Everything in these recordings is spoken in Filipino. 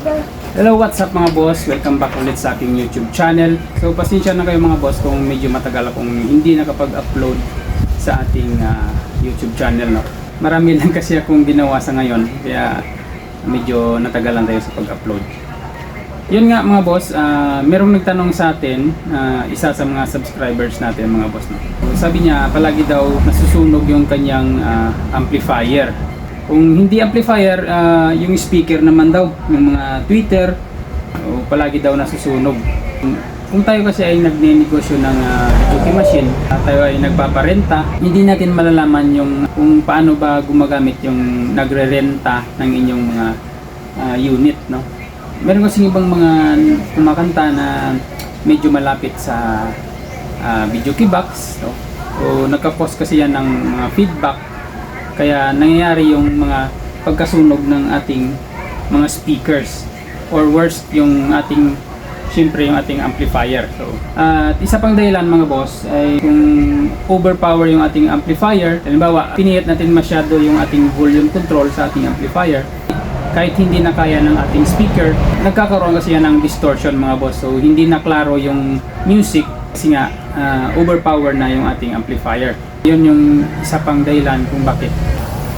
Hello, what's up mga boss? Welcome back ulit sa aking YouTube channel. So, pasensya na kayo mga boss kung medyo matagal akong hindi nakapag-upload sa ating ah, YouTube channel. No? Marami lang kasi akong ginawa sa ngayon, kaya medyo natagalan tayo sa pag-upload. Yun nga mga boss, ah, merong nagtanong sa atin, ah, isa sa mga subscribers natin mga boss. No? Sabi niya, palagi daw nasusunog yung kanyang ah, amplifier. Kung hindi amplifier, ah, yung speaker naman daw, yung mga Twitter, o palagi daw nasusunog. Kung tayo kasi ay nagne-negosyo ng uh, video machine, at tayo ay nagpaparenta, hindi natin malalaman yung kung paano ba gumagamit yung nagre-renta ng inyong mga ah, unit, no? Meron kasi ibang mga kumakanta na medyo malapit sa uh, video key box, no? O nagka-cause kasi yan ng mga feedback kaya nangyayari yung mga pagkasunog ng ating mga speakers or worst yung ating syempre yung ating amplifier. So, at isa pang dahilan mga boss ay kung overpower yung ating amplifier, halimbawa pinihit natin masyado yung ating volume control sa ating amplifier, kahit hindi na kaya ng ating speaker, nagkakaroon kasi yan ng distortion mga boss. So, hindi na klaro yung music kasi nga ah, overpower na yung ating amplifier. Yun yung isa pang dahilan kung bakit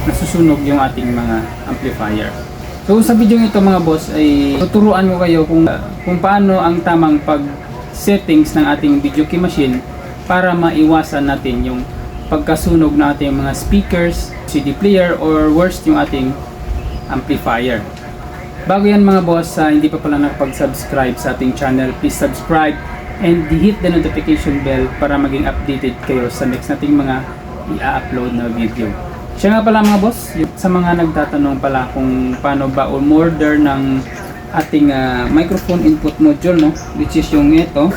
nasusunog yung ating mga amplifier. So sa video ito mga boss ay tuturuan ko kayo kung kung paano ang tamang pag settings ng ating video key machine para maiwasan natin yung pagkasunog ng ating mga speakers, CD player or worst yung ating amplifier. Bago yan mga boss, sa hindi pa pala nakapag-subscribe sa ating channel, please subscribe and hit the notification bell para maging updated kayo sa next nating mga i-upload na video. Siya nga pala mga boss, sa mga nagtatanong pala kung paano ba umorder ng ating ah, microphone input module, no? which is yung ito.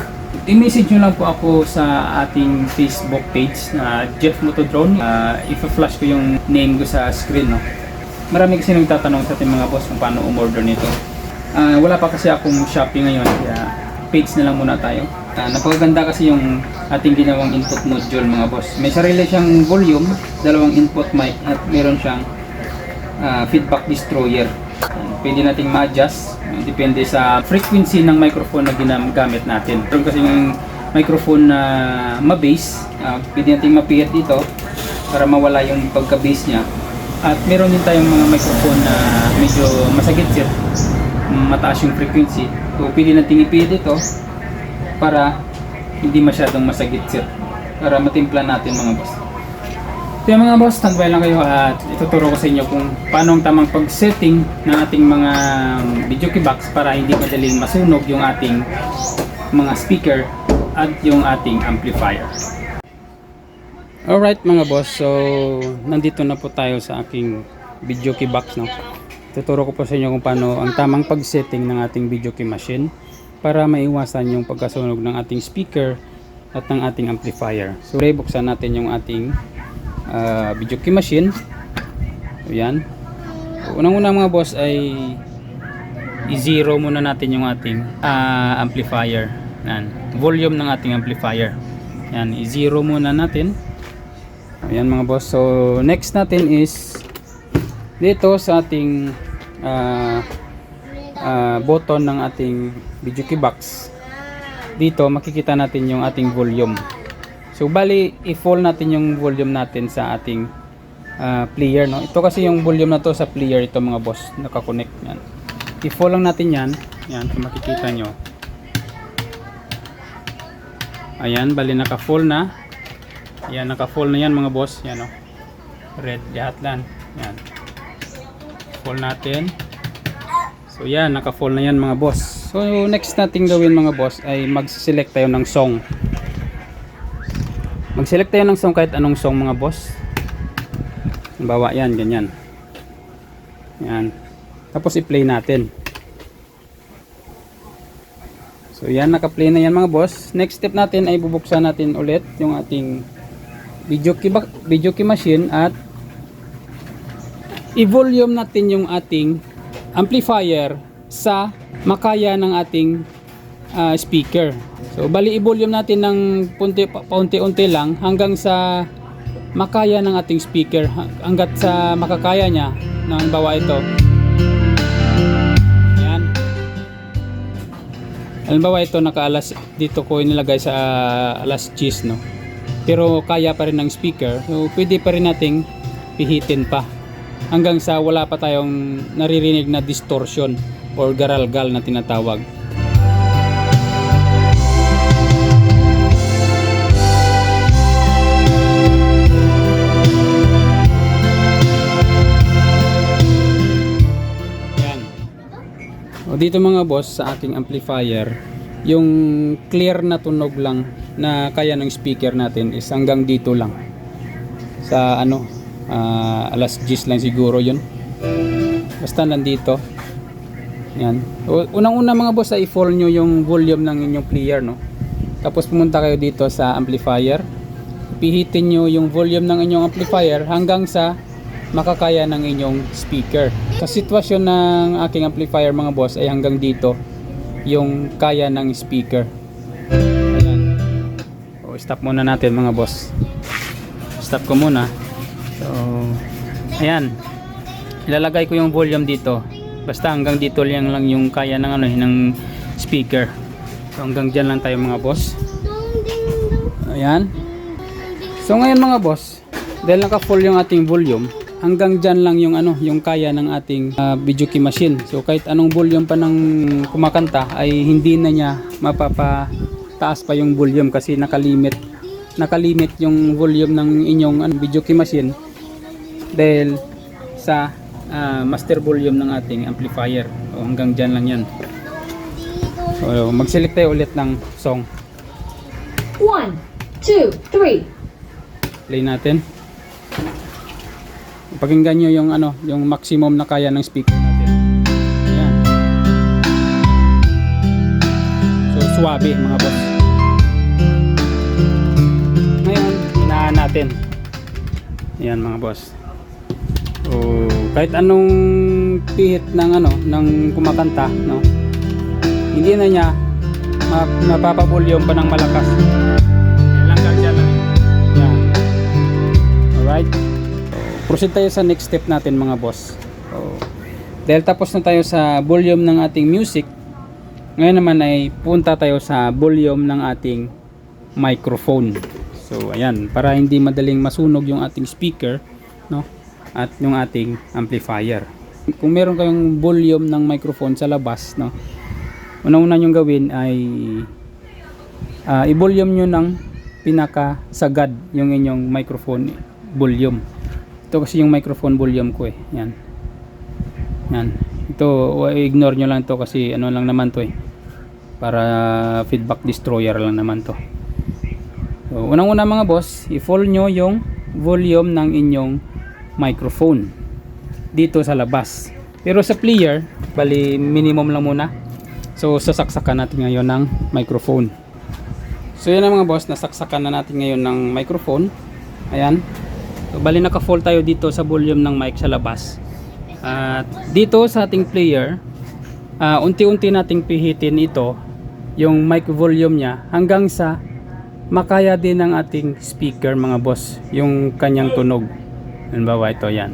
I-message nyo lang po ako sa ating Facebook page na Jeff Motodrone. Uh, Ipa-flash ko yung name ko sa screen. No? Marami kasi nagtatanong sa ating mga boss kung paano umorder nito. Ah, wala pa kasi akong Shopee ngayon, kaya page na lang muna tayo. Ah, napakaganda kasi yung ating ginawang input module mga boss. May sarili siyang volume, dalawang input mic at meron siyang ah, feedback destroyer. Ah, Pwede nating ma-adjust, depende sa frequency ng microphone na ginagamit natin. Meron kasi yung microphone na ma-bass, ah, pwede nating mapihit dito para mawala yung pagka-bass niya. At meron din tayong mga microphone na medyo masagit-sit, mataas yung frequency. So pwede nating ipihit ito para hindi masyadong masagit-sit para matimpla natin mga boss. Kaya mga boss, standby lang kayo at ituturo ko sa inyo kung paano ang tamang pag-setting ng ating mga video key box para hindi madaling masunog yung ating mga speaker at yung ating amplifier. Alright mga boss, so nandito na po tayo sa aking video key box no. Tuturo ko po sa inyo kung paano ang tamang pag-setting ng ating video key machine para maiwasan yung pagkasunog ng ating speaker at ng ating amplifier. So, buksan natin yung ating ah, video key machine. So, yan. So, unang-una mga boss ay i-zero muna natin yung ating ah, amplifier. Yan. Volume ng ating amplifier. Yan, i-zero muna natin. Ayan mga boss. So, next natin is dito sa ating ah, ah, button ng ating video key box. Dito makikita natin yung ating volume. So, bali i-full natin yung volume natin sa ating ah, player. No? Ito kasi yung volume na to sa player ito mga boss. Nakakonect yan. I-full lang natin yan. Yan, kung makikita nyo. Ayan, bali naka-full na. Yan, naka-full na yan mga boss. Yan o. Red, lahat lang. Yan. Full natin. So yan, naka-full na yan mga boss. So next nating gawin mga boss ay mag-select tayo ng song. Mag-select tayo ng song kahit anong song mga boss. Bawa yan, ganyan. Yan. Tapos i-play natin. So yan, naka-play na yan mga boss. Next step natin ay bubuksan natin ulit yung ating video key, video key machine at i-volume natin yung ating amplifier sa makaya ng ating ah, speaker. So bali i-volume natin ng punti, pa- paunti-unti lang hanggang sa makaya ng ating speaker hanggat sa makakaya niya ng bawa ito. Yan. Halimbawa ito naka-alas dito ko inilagay sa ah, alas 10 no. Pero kaya pa rin ng speaker. So pwede pa rin nating pihitin pa hanggang sa wala pa tayong naririnig na distortion or garalgal na tinatawag. Yan. O dito mga boss sa aking amplifier, yung clear na tunog lang na kaya ng speaker natin is hanggang dito lang. Sa ano, ah, alas 10 lang siguro yun. Basta nandito. Yan. Unang-una mga boss ay i-fall nyo yung volume ng inyong player no. Tapos pumunta kayo dito sa amplifier. Pihitin nyo yung volume ng inyong amplifier hanggang sa makakaya ng inyong speaker. Sa sitwasyon ng aking amplifier mga boss ay hanggang dito yung kaya ng speaker. Ayan. O, stop muna natin mga boss. Stop ko muna. So, ayan. Ilalagay ko yung volume dito. Basta hanggang dito lang lang yung kaya ng ano ng speaker. So, hanggang dyan lang tayo mga boss. Ayan. So ngayon mga boss, dahil naka-full yung ating volume, hanggang dyan lang yung ano, yung kaya ng ating uh, video key machine. So kahit anong volume pa ng kumakanta ay hindi na niya mapapataas pa yung volume kasi nakalimit nakalimit yung volume ng inyong ano, video key machine dahil sa ah, master volume ng ating amplifier. So, hanggang dyan lang yan. So mag-select tayo ulit ng song. One, two, three. play natin. Pakinggan nyo yung ano, yung maximum na kaya ng speaker natin. Ayan. So swabe mga boss. Ngayon, hinaan natin. Ayan mga boss. So kahit anong pihit ng ano, ng kumakanta, no. Hindi na niya ma- mapapabulyong pa ng malakas. Yan lang kaya lang. Yan. Alright. Proceed tayo sa next step natin mga boss. So, dahil tapos na tayo sa volume ng ating music, ngayon naman ay punta tayo sa volume ng ating microphone. So, ayan, para hindi madaling masunog yung ating speaker, no? At yung ating amplifier. Kung meron kayong volume ng microphone sa labas, no? Una-una yung gawin ay ah, i-volume nyo ng pinaka sagad yung inyong microphone volume. Ito kasi yung microphone volume ko eh. Yan. Yan. Ito, ignore nyo lang to kasi ano lang naman to eh. Para feedback destroyer lang naman to. So, unang-una mga boss, i-full nyo yung volume ng inyong microphone dito sa labas. Pero sa player, bali minimum lang muna. So, sasaksakan natin ngayon ng microphone. So, yan na mga boss, nasaksakan na natin ngayon ng microphone. Ayan. So, bali naka-full tayo dito sa volume ng mic sa labas. At dito sa ating player, ah, unti-unti nating pihitin ito, yung mic volume niya, hanggang sa makaya din ng ating speaker mga boss, yung kanyang tunog. Halimbawa ito, yan.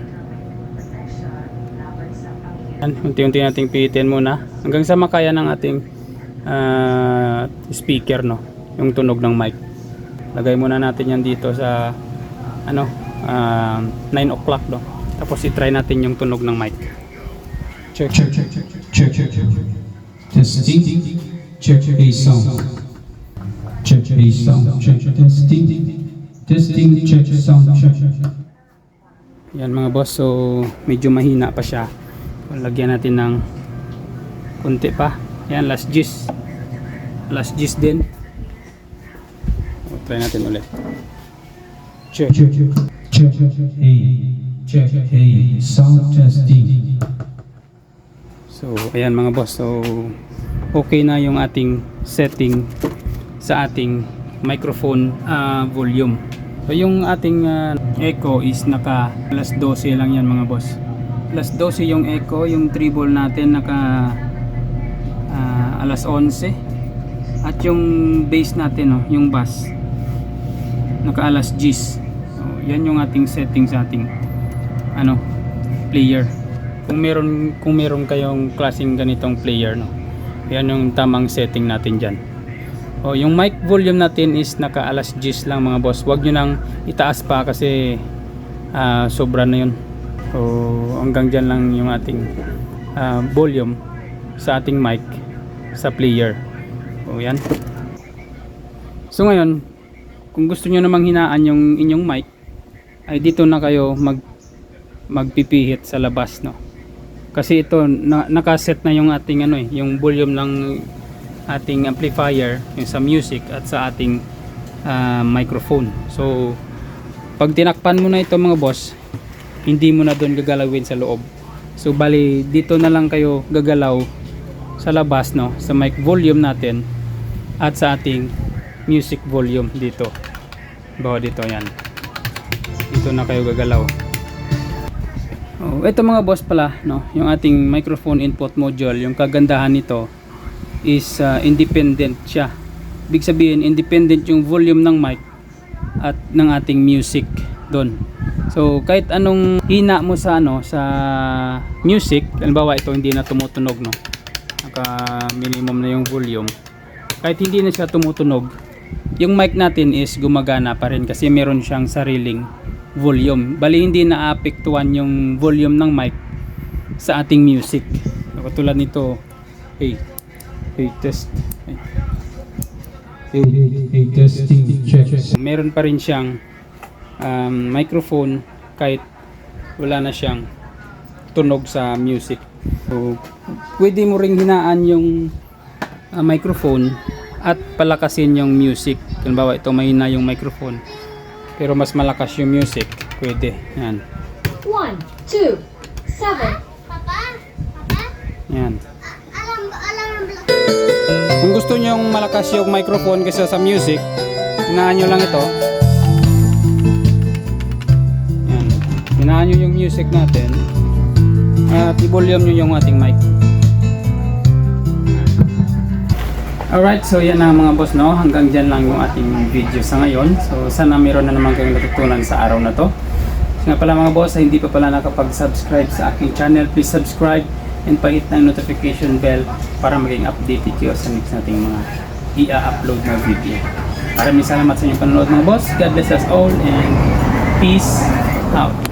Yan, unti-unti nating pihitin muna hanggang sa makaya ng ating ah, speaker no, yung tunog ng mic. Lagay muna natin yan dito sa ano, ah, 9 o'clock no. Tapos i-try natin yung tunog ng mic. Check. Check, check, check, check, check, check. Testing, check a sound. Check a sound, check, testing, testing, check sound, check. Yan mga boss, so medyo mahina pa siya. Lagyan natin ng kunti pa. Yan, last gis. Last gis din. O, try natin ulit. Check. Check, check, a, check a sound testing. So, ayan mga boss. So, okay na yung ating setting sa ating microphone ah, volume. So, yung ating ah, echo is naka alas 12 lang yan mga boss. Alas 12 yung echo, yung treble natin naka ah, alas 11. At yung bass natin, no, yung bass, naka alas 10. So, yan yung ating setting sa ating ano, player kung meron kung meron kayong klaseng ganitong player no Yan yung tamang setting natin dyan. O, yung mic volume natin is naka alas 10 lang mga boss. Huwag nyo nang itaas pa kasi ah, sobra na yun. So, hanggang dyan lang yung ating ah, volume sa ating mic sa player. O, yan. So, ngayon, kung gusto nyo namang hinaan yung inyong mic, ay dito na kayo mag magpipihit sa labas, no? Kasi ito, na, nakaset na yung ating ano eh, yung volume ng ating amplifier, yung sa music at sa ating ah, microphone. So, pag tinakpan mo na ito mga boss, hindi mo na doon gagalawin sa loob. So, bali, dito na lang kayo gagalaw sa labas, no? Sa mic volume natin at sa ating music volume dito. Bawa dito, yan. Dito na kayo gagalaw. Oh, ito mga boss pala, no, yung ating microphone input module, yung kagandahan nito is uh, independent siya. Big sabihin, independent yung volume ng mic at ng ating music doon. So, kahit anong hina mo sa ano sa music, halimbawa ito hindi na tumutunog, no. Naka minimum na yung volume. Kahit hindi na siya tumutunog, yung mic natin is gumagana pa rin kasi meron siyang sariling volume. Bali hindi naapektuhan yung volume ng mic sa ating music. So, Katulad nito, hey, hey test. Hey. Hey, hey, testing, check. Meron pa rin siyang um, microphone kahit wala na siyang tunog sa music. So, pwede mo ring hinaan yung uh, microphone at palakasin yung music. Halimbawa, ito mahina yung microphone. Pero mas malakas yung music. Pwede. Yan. One, two, seven. Papa? Papa? Yan. Kung gusto nyo yung malakas yung microphone kaysa sa music, hinaan nyo lang ito. Yan. Hinaan nyo yung music natin. At i-volume nyo yung ating mic. Alright, so yan na mga boss no. Hanggang dyan lang yung ating video sa ngayon. So sana meron na naman kayong natutunan sa araw na to. So nga pala mga boss, hindi pa pala nakapag-subscribe sa aking channel, please subscribe and pahit ng notification bell para maging updated kayo sa next nating mga i-upload na video. Maraming salamat sa inyong panonood mga boss. God bless us all and peace out.